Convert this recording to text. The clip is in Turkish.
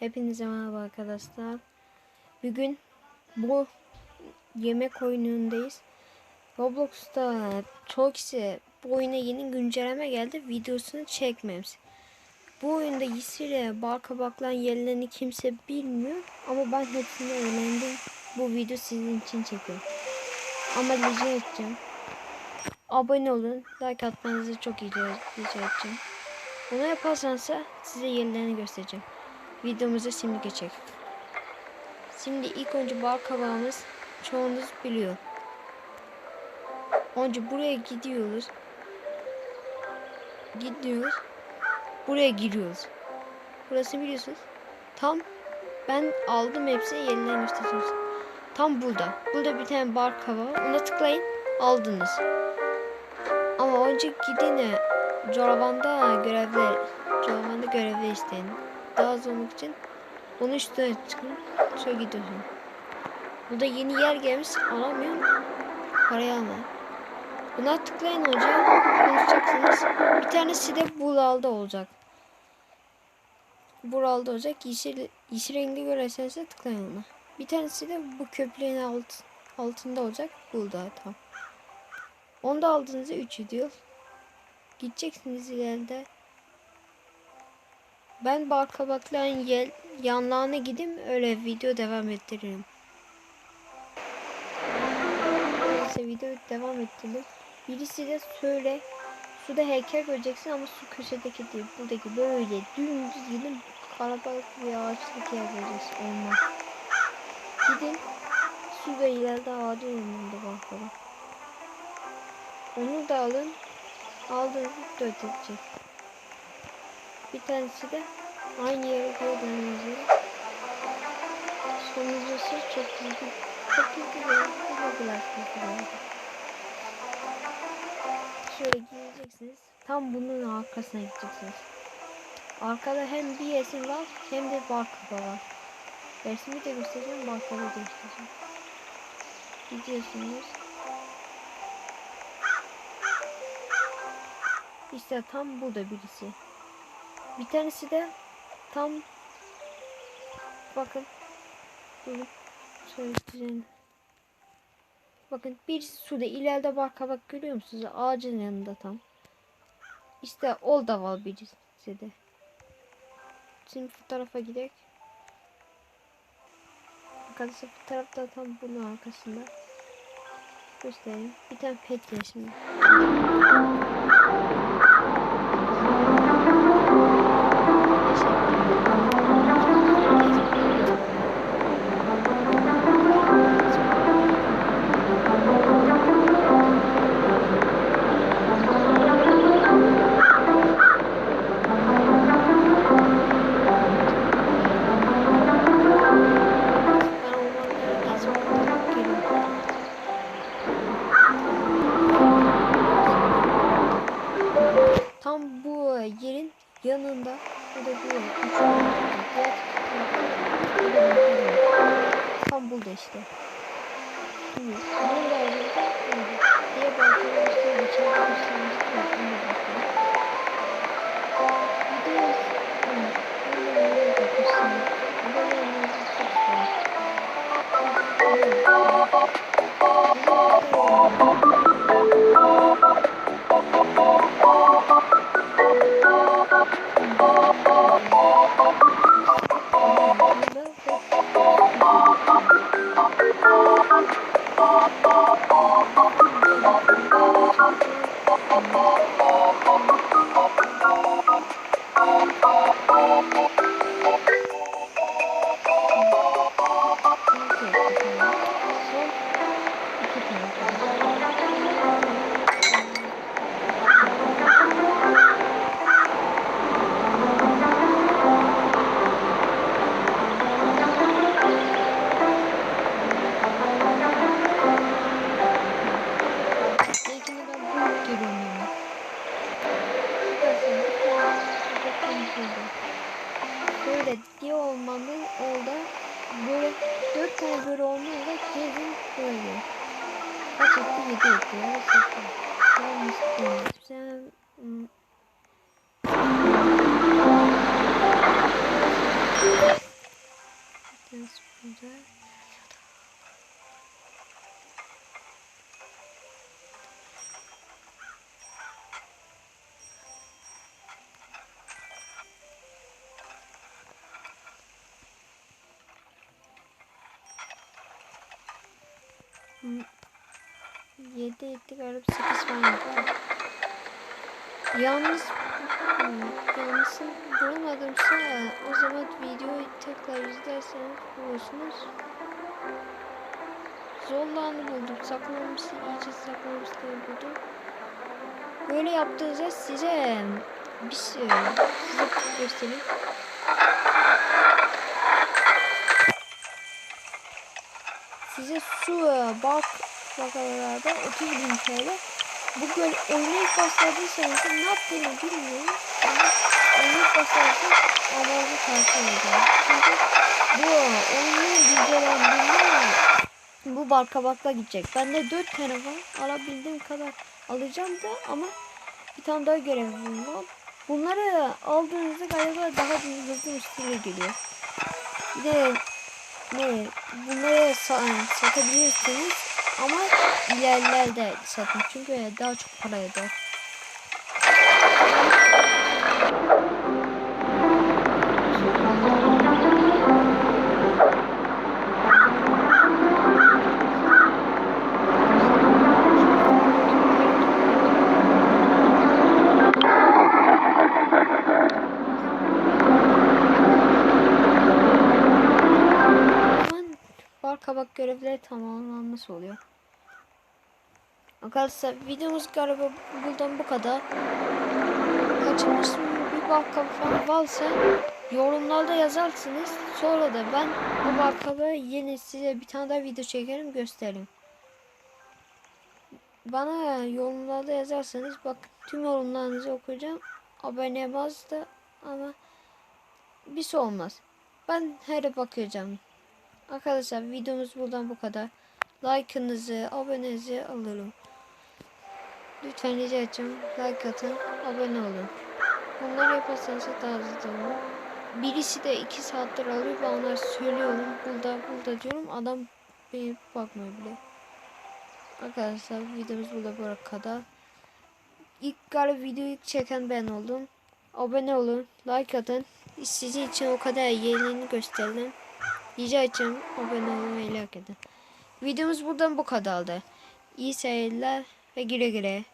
Hepinize merhaba arkadaşlar. Bugün bu yemek oyunundayız. Roblox'ta çok kişi bu oyuna yeni güncelleme geldi. Videosunu çekmemiz. Bu oyunda Yisir'e bal kabakların yerlerini kimse bilmiyor. Ama ben hepsini öğrendim. Bu video sizin için çekiyorum. Ama rica edeceğim. Abone olun. Like atmanızı çok rica edeceğim. Bunu yaparsanız size yerlerini göstereceğim. Videomuza şimdi geçelim. Şimdi ilk önce bal kabağımız çoğunuz biliyor. Önce buraya gidiyoruz. Gidiyoruz. Buraya giriyoruz. Burası biliyorsunuz. Tam ben aldım hepsini yeniden size. Tam burada. Burada bir tane bar kabağı. Ona tıklayın. Aldınız. Ama önce gidin e, Corabanda görevler Corabanda görevler isteyin. Daha az olmak için onun üstüne çıkın. Şöyle gidiyorsun. Burada yeni yer gelmiş. Alamıyorum. Parayı alma. Buna tıklayın hocam. Konuşacaksınız. Bir tanesi de Bural'da olacak. Bural'da olacak. Yeşil, yeşil rengi görerseniz de tıklayın ona. Bir tanesi de bu köprünün alt, altında olacak. Burada tam. Onu da aldığınızda 3 ediyor. Gideceksiniz ileride. Ben bal kabakların yel, yanlarına gideyim öyle video devam ettiririm. Neyse video devam ettirdim. Birisi de söyle suda heykel göreceksin ama su köşedeki değil. Buradaki böyle dümdüz gidin kalabalık bir ağaçlık yer göreceksin. Olmaz. Gidin suda ileride ağacın yanında bak baba. Onu da alın. Aldığınızı dört edecek. Bir tanesi de aynı yere gördüğünüz yere. Sonuncusu çok ilgi, çok ilgi verici Şöyle gideceksiniz. Tam bunun arkasına gideceksiniz. Arkada hem bir resim var hem de bar kapağı var. Resmi de göstereceğim, bar kapağı da göstereceğim. Gidiyorsunuz. İşte tam burada birisi. Bir tanesi de tam bakın şöyle düzen. Bakın bir suda ileride bak kabak görüyor musunuz? Ağacın yanında tam. İşte ol da var birisi de. Şimdi bu tarafa gidelim. Arkadaşlar bu tarafta tam bunun arkasında. Göstereyim. Bir tane pet şimdi. Yerin yanında bu da bu Tam burada işte. Diye balkona tane böyle olmanın gezin böyle. Kaç etti? Yedi etti. Ya. 7 etti galiba 8 falan yapar. Yalnız yalnız bulmadımsa o zaman videoyu tekrar izlerseniz bulursunuz. Zorlanı buldum. Saklamışı iyice saklamışı buldum. Böyle yaptığınızda size bir şey size göstereyim. Size su bak bakalarda 30 bin TL. Bu göl örnek başladıysanız ne yaptığını bilmiyorum. Ama örnek başladıysanız Allah'ı tavsiye ederim. Çünkü bu oyunun güncellendiğinde bu barkabakla gidecek. Ben de 4 tane var. Alabildiğim kadar alacağım da ama bir tane daha görevim var. Bunları aldığınızda galiba daha hızlı üstüne geliyor. Bir de ne bunları sa- satabilirsiniz ama ilerlerde satın çünkü daha çok para eder. Görevleri tamamlanmış oluyor. Arkadaşlar videomuz galiba buradan bu kadar. Kaçırmış bir bar kabak falan varsa yorumlarda yazarsınız. Sonra da ben bu bar kabağı yeni size bir tane daha video çekerim gösteririm. Bana yorumlarda yazarsanız bak tüm yorumlarınızı okuyacağım. Abone bazda ama bir şey olmaz. Ben her bakacağım. Arkadaşlar videomuz buradan bu kadar. Like'ınızı, abonenizi alırım. Lütfen rica edeceğim. Like atın, abone olun. Bunları yaparsanız daha hızlı olur. Birisi de 2 saattir alıyor ben onlara söylüyorum. Burada, burada diyorum. Adam bir bakmıyor bile. Arkadaşlar videomuz burada bu kadar. İlk galiba videoyu çeken ben oldum. Abone olun, like atın. Sizin için o kadar yerini gösterdim. Rica edeceğim abone olmayı like edin. Videomuz buradan bu kadardı. İyi seyirler ve güle güle.